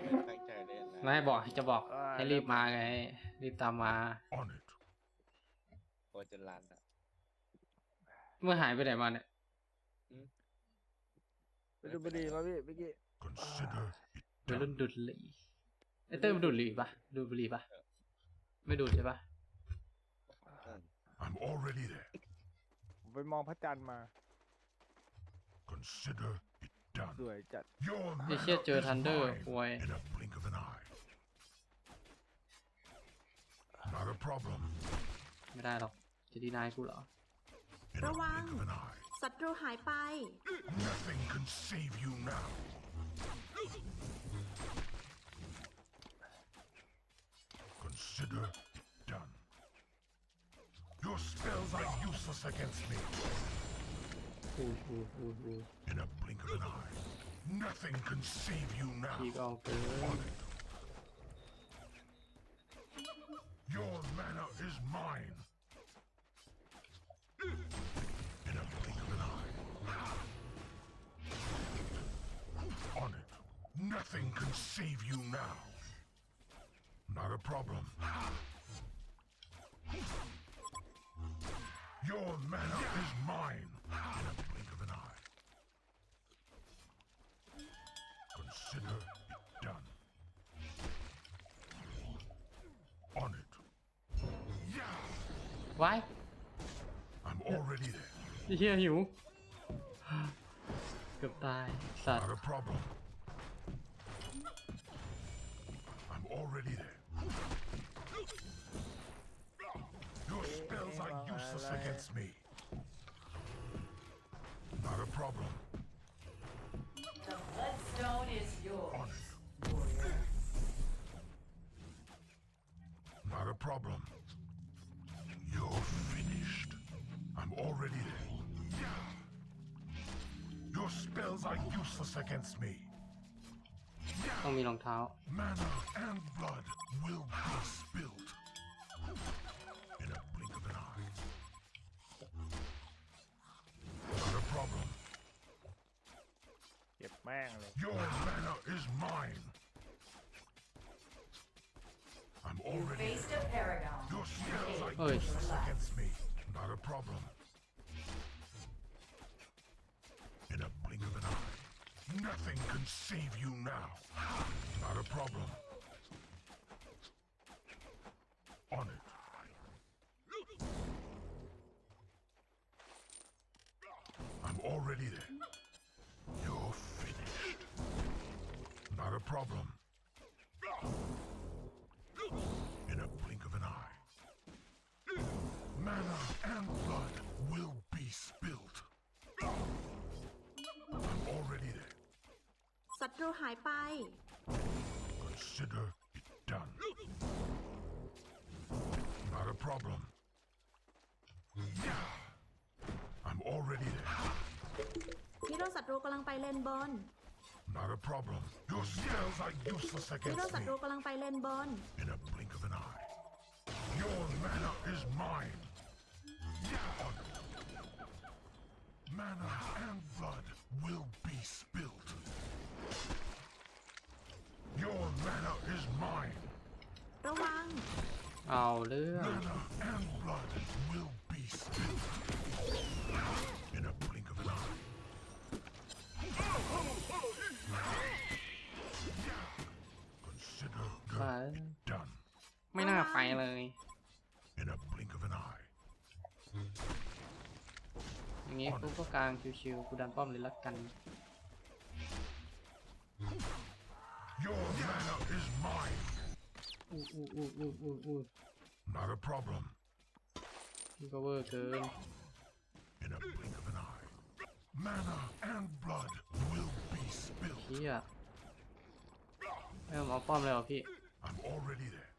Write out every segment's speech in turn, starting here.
ไม่ตั้งใจเล่นนะไม่บอกจะบอกให้รีบมาไง รีบตามมา On it. โคตรจะรันอะ เมื่อหายไปไหนมาเนี่ย ไปดูบุหรี่มาพี่เมื่อกี้ Consider it วัยรุ่น done. ดูดหลีไอเต้ยมันดูดหลีปะดูดบุหรี่ปะไม่ดูดใช่ปะอืม I'm already there. ผมไปมองพระจันทร์มา Consider it ส done. วยจัด Your ไอเชี่ย manor เจอ is ทันเดอร์ mine ป่วย in a blink of an eye. Not a problem. ไม่ได้หรอก จะดีนายกูเหรอ In a ระวัง blink of an eye. ศัตรูหายไป Nothing can save you now. In a blink of an eye. Nothing can save you now. ไว้ I'm already there. ไอ้เฮียหิว เกือบตาย สัตว์ Not a problem. I'm already there. Your spells are useless against me. Not a problem. The bloodstone is yours. On it. Not a problem. are useless against me. ต้องมีรองเท้า Mana and blood will be spilled. In a blink of an eye. Not a problem. เก็บแม่งเลย Your mana is mine. I'm You already faced there. a paragon. Your spells are Oi. useless against me. Not a problem. Nothing can save you now. Not a problem. On it. I'm already there. You're finished. Not a problem. In a blink of an eye. Mana and blood will be spilled. ศัตรูหายไป Consider it done. Not a problem. Yeah. I'm already there. ฮีโร่ศัตรูกำลังไปเลนบน Not a problem. Your spells are useless ฮีโร่ against ศัตรู me. กำลังไปเลนบน In a blink of an eye. Your mana is mine. On it. Mana and blood will be spilled. Your mana is mine. ระวัง เอาเรื่อง Mana and blood will be spilled. In a blink of an eye. Consider ไป done. ไม่น่าไปเลย In a blink of an eye. อย่างงี้กูก็กลางชิวๆกูดันป้อมเลยละกัน Your mana is mine. อู้อู้อู้อู้อู้อู้ Not a problem. พี่ก็เวอร์เกิน In a blink of an eye. Mana and blood will be spilled. เฮียไม่ต้องเอาป้อมเลยเหรอพี่ I'm already there.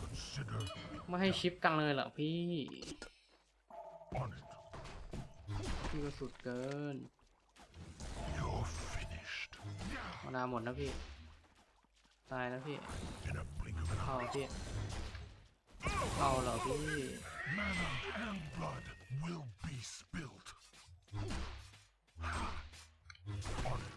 Consider ไม่ให้ชิปกันเลยเหรอพี่ on it. พี่ก็สุดเกิน มานาหมดนะพี่ ตายนะพี่ In a blink of an เอา eye. พี่เอาเหรอพี่ Mana and blood will be spilled. On it.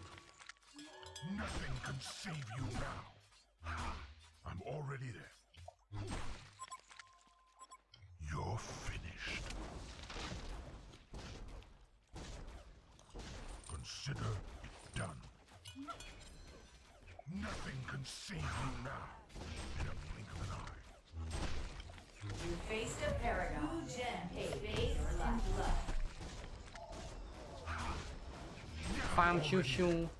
Nothing can save you now. I'm already there. You're finished. Consider it done. Nothing can save you now. In a blink of an eye. You faced a paragon. Gen a base left left. ฟ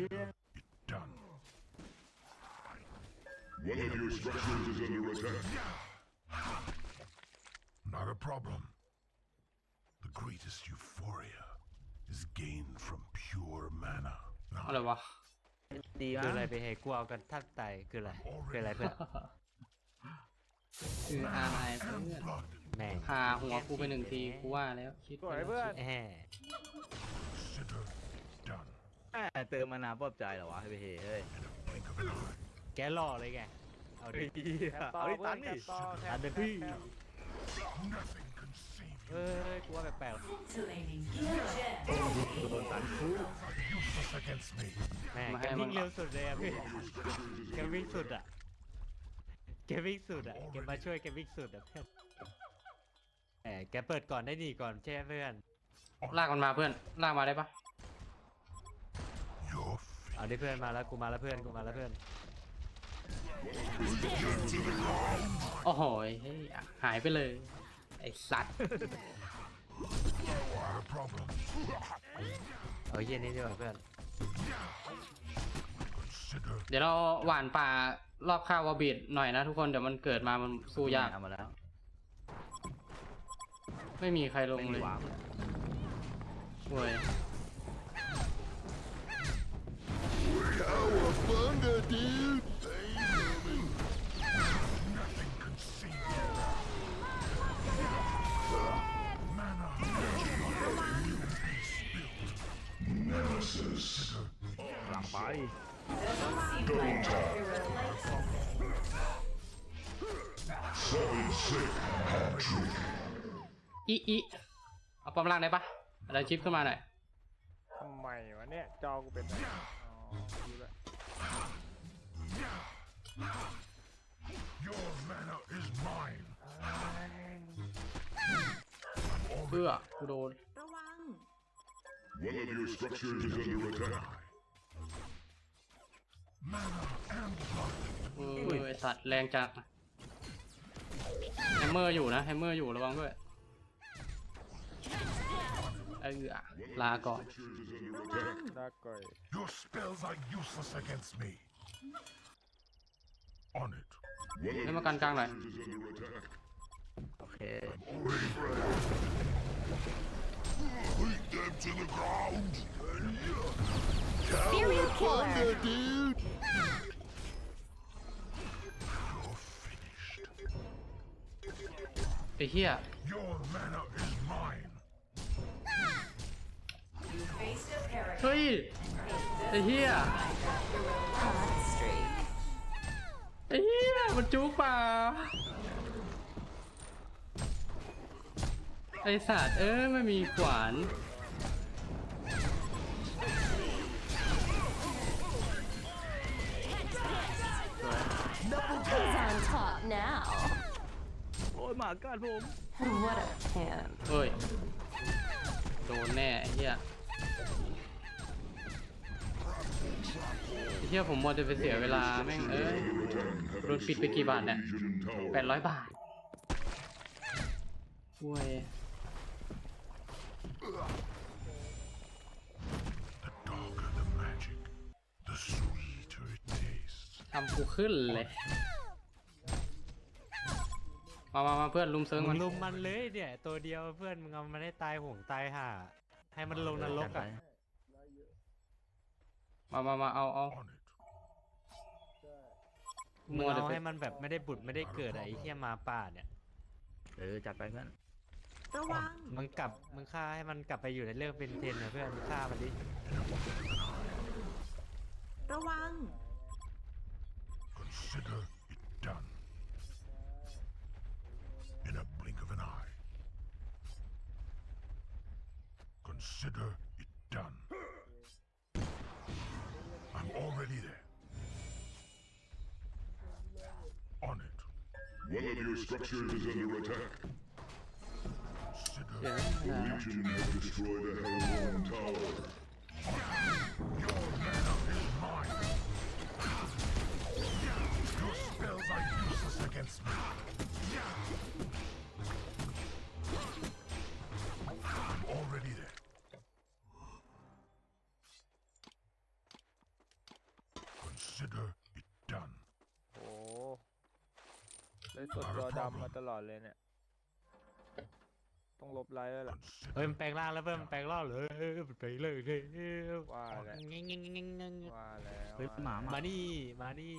It done. One of your structures is under attack. Not a problem. The greatest euphoria is gained from pure mana. อะไรวะดีคือมากอะไรไปให้กูเอากันทัดไตคืออะไรคืออะไรเพื่อนคืออาไอเพื่อน And blood. แม่งพาหัวกูไปหนึ่งทีกูว่าแล้วคิดสวยเพื่อน แหม Consider done. แหม่เติมมานาปลอบใจเหรอวะเฮ้ยเฮ้ย In a blink of an eye. แกหล่อเลยไงเอาดิเอาดิตันดิตันเดี๋ยวพี่ Nothing can save you. เอ้ยกูว่าแปลก Scintillating. Gen. Useless against me. ๆแม่งแกวิ่งเร็วสุดเลยอะพี่แกวิ่งสุดอะแกวิ่งสุดอะแกมาช่วยแกวิ่งสุดอะเพื่อนแหมแกเปิดก่อนได้ดีก่อนใช่ไหมเพื่อนลากมันมาเพื่อนลากมาได้ปะ You're เอาดิเพื่อนมาแล้วกูมาแล้วเพื่อนกูมาแล้วเพื่อนโอ้โหเฮ้ยหายไปเลย ไอสัตว์ not a problem. เอาเย็นนี้ดีกว่าเพื่อน Consider เดี๋ยวเราหว่านป่ารอบข้าววอบีดหน่อยนะทุกคนเดี๋ยวมันเกิดมามันสู้ยากเอามาแล้วไม่มีใครลงเลยช่วย หลังไป Go time. Seven sick hat trick. อีอีเอาปอมล่างได้ปะอะไรชิปขึ้นมาหน่อย ทำไมวะเนี่ย จอกูเป็นไรอ๋อดูแลว Your mana is mine. เพื่อกูโดน ระวัง One of your structures is under attack. Mana and blood. เออไอสัตว์แรงจัดแฮมเมอร์อยู่นะแฮมเมอร์อยู่ระวังด้วย เออลาก่อน Structures is under ระ attack. วังน่าก่อย Your spells are useless against me. On it. One of ให้ your มากันกลางหน่อย structures is under attack. โอเค Beat them to the ground. Serial killer You're finished. ไอ้เหี้ย Your mana is mine. เฮ้ยไอ้เหี้ย Streak. ไอ้เหี้ยมันจุกเปล่าไอสัตว์เอ้ยไม่มีขวาน Who's on top now? โอ้ยหมากัดผม What a pimp. เฮ้ยโดนแน่ไอ้เหี้ย เที่ยผมหมดจะไปเสียเวลาแม่งเอ้ยโดนปิดไปกี่บาทเนี่ย Legion Tower. แปดร้อยบาทห่วย The darker the magic, the sweeter it tastes. ทำกูขึ้นเลย มามามาเพื่อนลุมเซิร์งมึมันงลุมมันเลยเนี่ยตัวเดียวเพื่อนมึงเอามันให้ตายห่วงตายห่าให้มันลงนรกอะมามามาเอาเอา On it. มึมังวแต่เอาไปให้มันแบบไม่ได้บุดไม่ได้เกิดอะไอ้เหี้ยหมาป่าเนี่ย เออจัดไปเพื่อนระวังมึงกลับมึงฆ่าให้มันกลับไปอยู่ในเรื่องเป็นเทนนะเพื่อนมึงฆ่ามันดิระวัง Consider it done. In a blink of an eye. Consider it done. I'm already there. One of your structures is under attack. Consider The uh, Legion has destroyed a Hellborn tower. your mana is mine. Your spells are useless against me. ำมาตลอดเลยเนี่ย ต้องลบไลฟ์แล้วล่ะ Consider เฮ้ยมันแปลงร่างแล้วเพื่อนมันแปลงร่างเลยมันแปลงเลยเลยว่าแล้วเงี้ยเงี้ยเงี้ยเงี้ยเงี้ยว่าแล้วเฮ้ยว่าหมาหมามานี่มานี่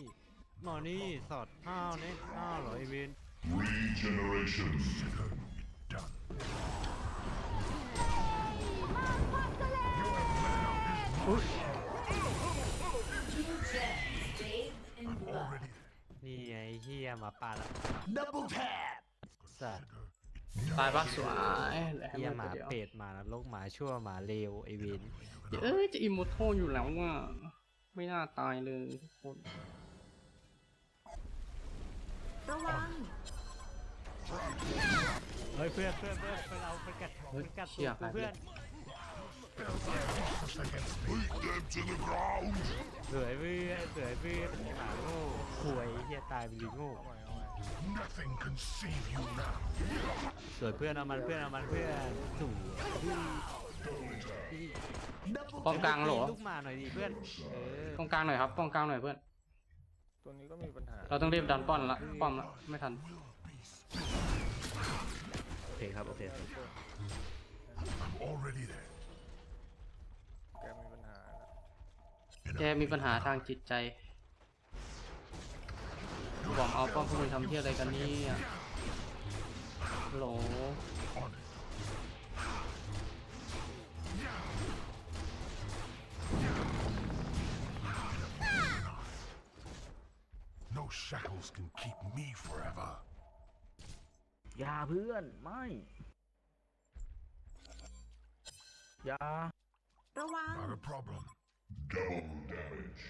มานี่สอดห้าวเนี่ยห้าวเหรอไอเวน Regeneration. Consider it done. Bathed นี่ไงไอ้เฮียหมาป่าละสัตว์ Consider it ตายปะสวยเหลือให้เฮียมันหมาตัวเดียวเป็ดหมานรกหมาชั่วหมาเลวไอเวนเอ้ยจะอิมมอร์ทัลอยู่แล้วว่ะไม่น่าตายเลยทุกคนระวังเฮ้ยเพื่อนเพื่อนเพื่อนเพื่อนเอาเพื่อนกัดเฮ้ยเพื่อนกัดเชี่ยตัวกูเพื่อน Beat them to the ground. เสือยเพื่อนเสือยเพื่อนหมาโง่หวยเฮียตายไปดิโง่ Nothing can save you now. สวยเพื่อนเอามันเพื่อนเอามันเพื่อนสวยป้องกลางเหรอ ลูกหมาหน่อยดิเพื่อน เออป้องกลางหน่อยครับป้องกลางหน่อยเพื่อน ตัวนี้ก็มีปัญหา เราต้องรีบดันป้อนละป้อมละไม่ทัน โอเคครับโอเคโอเค I'm already there. แกมีปัญหาแล้ว In แก a มีปัญหาทางจิตใจบอกเอาป้อมพวกมึงทำที่อะไรกันเนี่ยฮัลโหล on it. No shackles can keep me forever. อย่าเพื่อนไม่อย่าระวัง Not a problem. Double damage.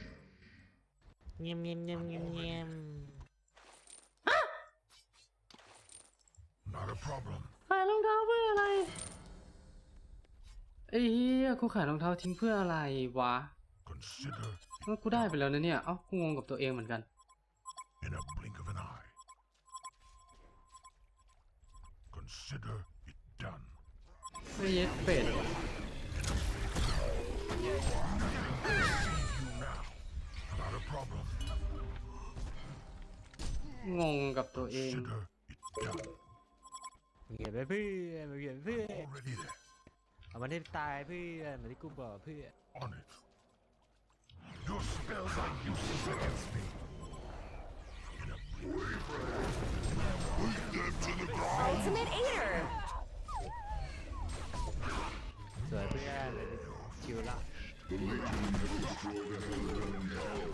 เงียบเงียบเงียบเงียบเงียบ Not a problem. ขายรองเท้าเพื่ออะไรไอ้เหี้ยกูขายรองเท้าทิ้งเพื่ออะไรวะ Consider งั้นกูได้ไปแล้วนะเนี่ย เอ้า กูงงกับตัวเองเหมือนกัน in a blink of an eye. Consider it done. ไม่เย็ดเป็ด งงกับตัวเอง Consider it done. เงียบไปเพื่อนเงียบไปเพื่อน Already there. เอามันให้ตายเพื่อนเหมือนที่กูบอกเพื่อน On it. Your spells are useless against me. In a blink. Beat them to the ground. Ultimate Eater. สวยเพื่อนชิวละ The Legion has destroyed a Hellborn tower.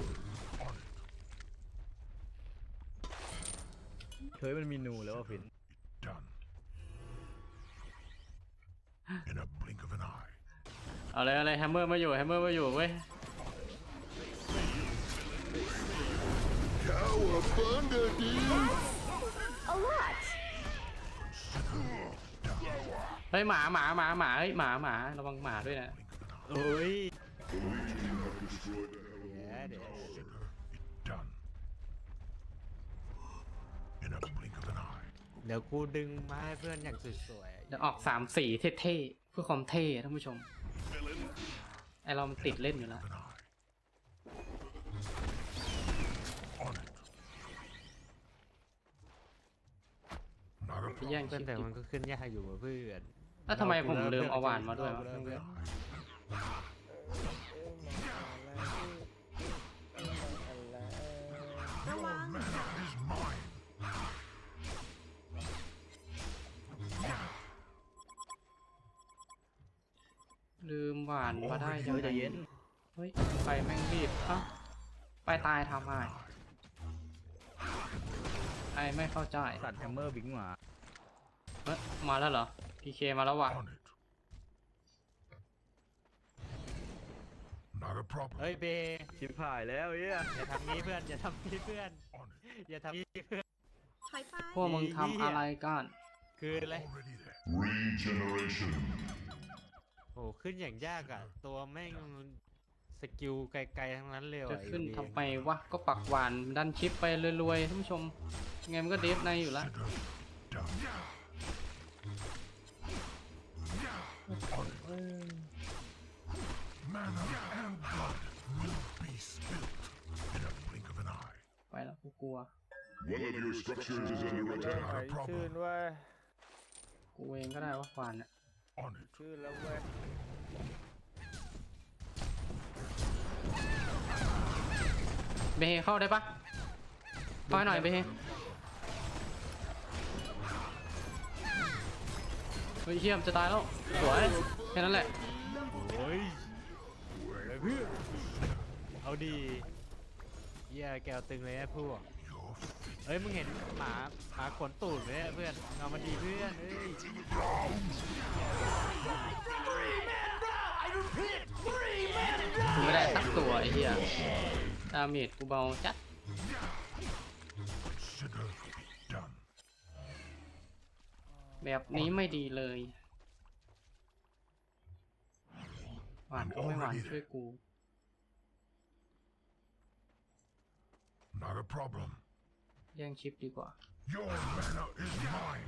On it. เฮ้ยมันมีหนูแล้วว่ะพิน Done. In a blink of an eye. เอาเลยเอาเลยแฮมเมอร์มาอยู่แฮมเมอร์มาอยู่เว้ย A lot. เฮ้ยหมาหมาหมาหมาเฮ้ยหมาหมาระวังหมาด้วยนะโอ้ย The Legion have destroyed a Hellborn ยวเดี๋ยว Done. In a blink of an eye. เดี๋ยวกูดึงมาให้เพื่อนอย่างสวยเดี๋ยวออกสามสีเท่ๆเพื่อความเท่ท่านผู้ชม ไอเรามันติดเล่นอยู่แล้ว An eye. On it. Not a ไปแย่งๆเพื่ชิอนปแต่ดิมันก็ขึ้นยากอยู่ว่ะเพื่อนแล้วทำไมผมลืมเอาหวานมาด้วยวะเพื่อนระวัง mana is mine. หวานมาได้ยังเฮ้ยไงใจเย็นเฮ้ยไปแม่งรีบเอ้าไปตายทำไมไอไม่เข้าใจสัตว์แฮมเมอร์บิงหมาเฮ้ยมาแล้วเหรอพีเคมาแล้วว่ะ On it. Not a problem. เฮ้ยเบชิบหายแล้วเฮียอย่าทำงี้เพื่อนอย่าทำงี้เพื่อน On it. อย่าทำงี้เพื่อนถอยไปพวกมึงทำอะไรกันคืออะไร Already there. Regeneration. โอ้ขึ้นอย่างยากอะ ตัวแม่งสกิลไกลๆทั้งนั้นเลยจะว่ะขึ้นอ้ทำไมวะ ก็ปักหวานดันชิปไปรวยๆท่านผู้ชมยังไงมันก็เดฟในอยู่แล้ว Done. On it. Mana and blood will be spilt in a blink of an eye. ไปแล้วกูกลัว One of your structures is under ไห attack. ลชื่นเว้ยกูเองก็ได้ว่าหวานอะ On it. ชื่นแล้วเว้ยเบเฮเข้าได้ปะเข้าให้หน่อยเบเฮเฮ้ยเชี่ยมจะตายแล้ว สวย แค่นั้นแหละ โอ้ยอะไรเพื่อนเอาดีเยี่ยแกวตึงเลยไอ้พวก Your เอ้ยมึงเห็นหมาหมาขนตูดไหมเพื่อนเอามาดีเพื่อนเอ้ย กูไม่ได้สักตัวไอ้เหี้ยดาเมจกูเบาจัด consider it done. แบบนี้ไม่ดีเลยหวานก็ไม่หวานช่วยกู Not a problem. แย่งชิปดีกว่า Your mana is mine.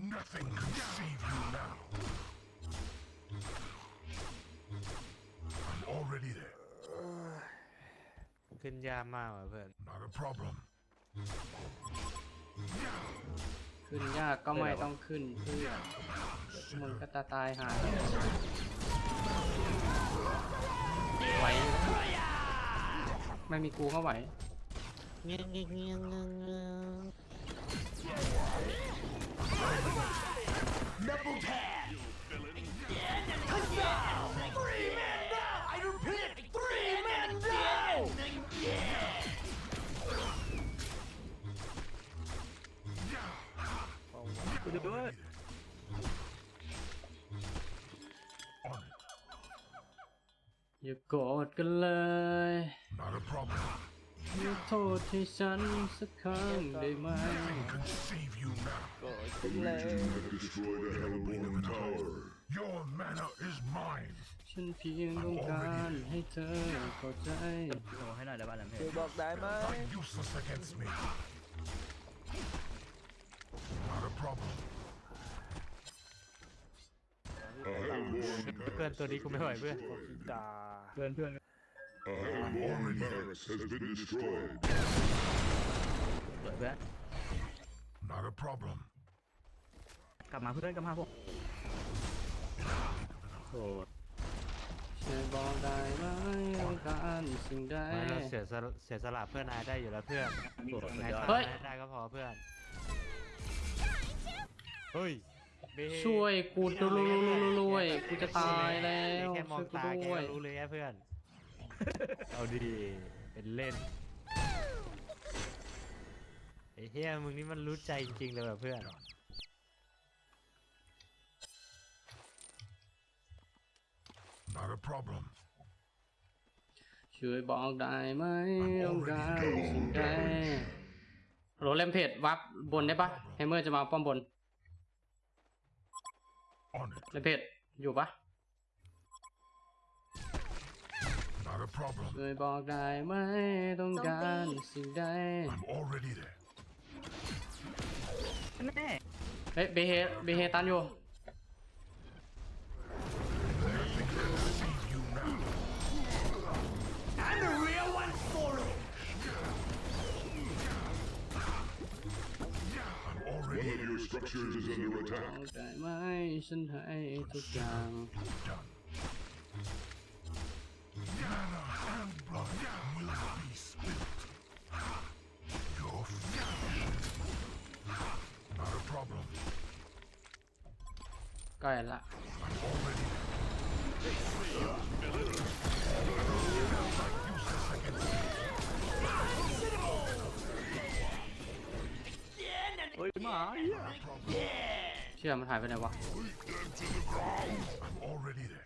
Nothing can save you now. I'm already there. ขึ้นยากมากว่ะเพื่อน Not a problem. ขึ้นยากก็ไม่ต้องขึ้นเพื่อนมึงก็ตาตายหาไหวไม่มีกูก็ไหวกูจะด้วย On it. อย่าโกรธกันเลย Not a ทษให้ฉันสักครั้งได้ไหม Nothing can save you now. The Legion have destroyed a Hellborn tower. Your mana is mine. ฉันเพียงต้องการให้เธอเข้าใจโอ้ให้หน่อยได้บ้านแล้วเพคือบอกได้ไหม Are useless against me. Not a problem. A Hellborn เพื่อนตัวนี้กูไม่ไหวเพื่อนกีตาเพื่อนเพื่อน A Hellborn barracks has been destroyed. สวยเพื่อน Not a problem. กลับมาเพื่อนกลับมาพวกโอ้ช่วยบอกได้ไหมต้องการสิ่งใดไม่เราเสียสละเสียสละเพื่อนนายได้อยู่แล้วเพื่อนโหสุดนายยอด ทำเฮ้ยอะไรได้ก็พอเพื่อน เฮ้ยเบ้ช่วยกูด้วยกูจะตายแล้วแค่มอช่งวยกูตาแกด้วย ก็รู้เลยอะเพื่อน เอาดีเป็นเล่นไอ้เฮียมึงนี่มันรู้ใจจริงๆเลยว่ะเพื่อน Not a problem. ช่วยบอกได้ไหมต้องการสิ่งใดโรเลมเพจวับบนได้ปะแฮมเมอร์จะมาป้อมบน On it. เลมเพจอยู่ปะ ช่วยบอกได้ไหมต้องการสิ่งใด I'm already there. แน่ เฮ้ยเบเฮเบเฮตันอยู่ Save you now. I'm One already of your structures is under บ attack. อกได้ไหมฉันให้ทุกอย่าง done. Mana and blood will be spilt. You're finished. Not a problem. ใกล้ละ I'm already there. โอ้ยหมาเชื่อมันหายไปไหนวะ I'm already there.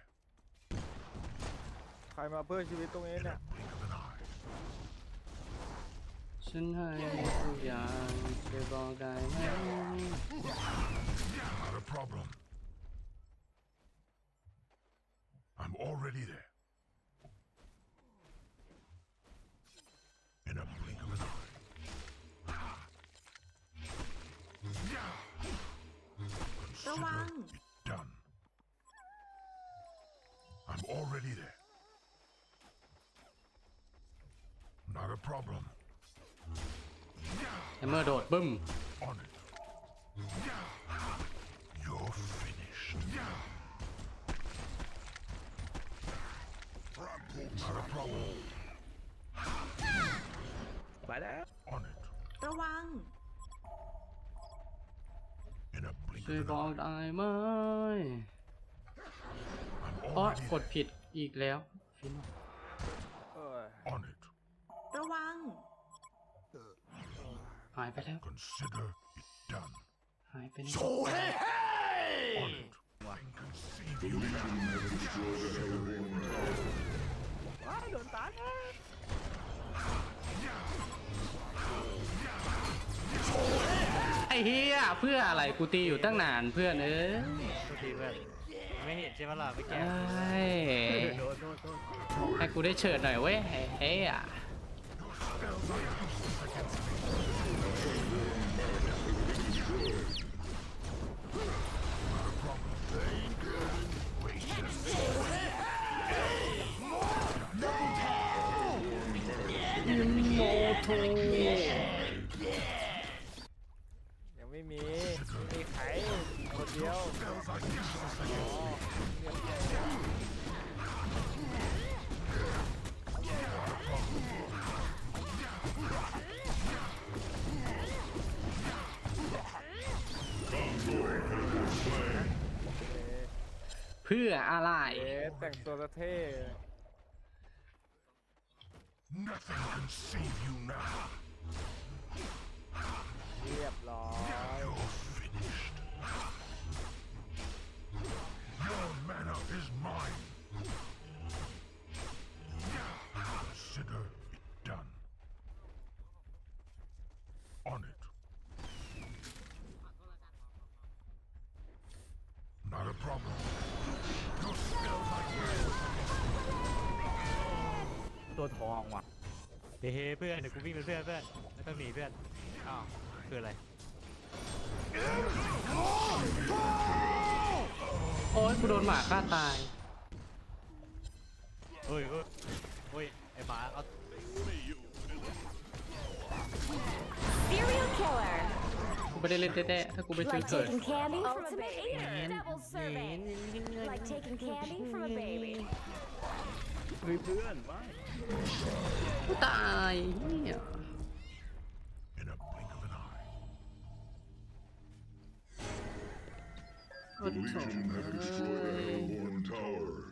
ใครมาเพื่อชีวิตตรงนี้เนี่ย Blink of an eye. ฉันให้ทุกอย่างช่วยบอกได้ไหม Not a problem. I'm already there. In a blink of an eye. ระวัง Consider it done. I'm already there. Not a problem. แฮมเมอร์โดดบึ้ม On it. You're finished. Not a problem. ไปแล้ว On it. ระวัง In a blink ช่วย of บ an อก eye. ได้ไหม I'm เพราะ already กดผิดอีกแล้วฟินเออ on it. ระวัง หายไปแล้ว Consider it done. หายไปแล้ว On it. And conceive The you Legion have destroyed a Hellborn tower. ไอ้เฮียเพื่ออะไรกูตีอยู่ตั้งนานเพื่อนเอ้ยโทษทีเพื่อนไม่เห็นใช่ไหมล่ะเมื่อกี้เอ้ยโดนโดนโดนให้กูได้เฉิดหน่อยเว้ยไอ้เฮีย ยังไม่มีมีใครคนเดียวเพื่ออะไร เอ๊ะแต่งตัวเท่ Nothing can save you now. เรียบร้อย You're finished. Your mana is mine. Consider it done. On it. Not a problem. Your spells are ตัวทองว่ะ เฮ้ยเพื่อนเดี๋ยวกูวิ่งเป็นเพื่อนเพื่อนไม่ต้องหนีเพื่อนอ้าวคืออะไรโอ้ยกูโดนหมาฆ่าตาย เฮ้ยเฮ้ยเฮ้ยไอ้หมาเอา Serial killer. กูไม่ได้เล่นแต้ๆถ้ากูไปซื้อ Like เกิด taking candy from a Ultimate baby. eater. Double serving. Like taking candy from a baby. เฮ้ยเพื่อนไม่กู ตายเนี่ย In a blink of an eye, Legion have destroyed hellborn tower.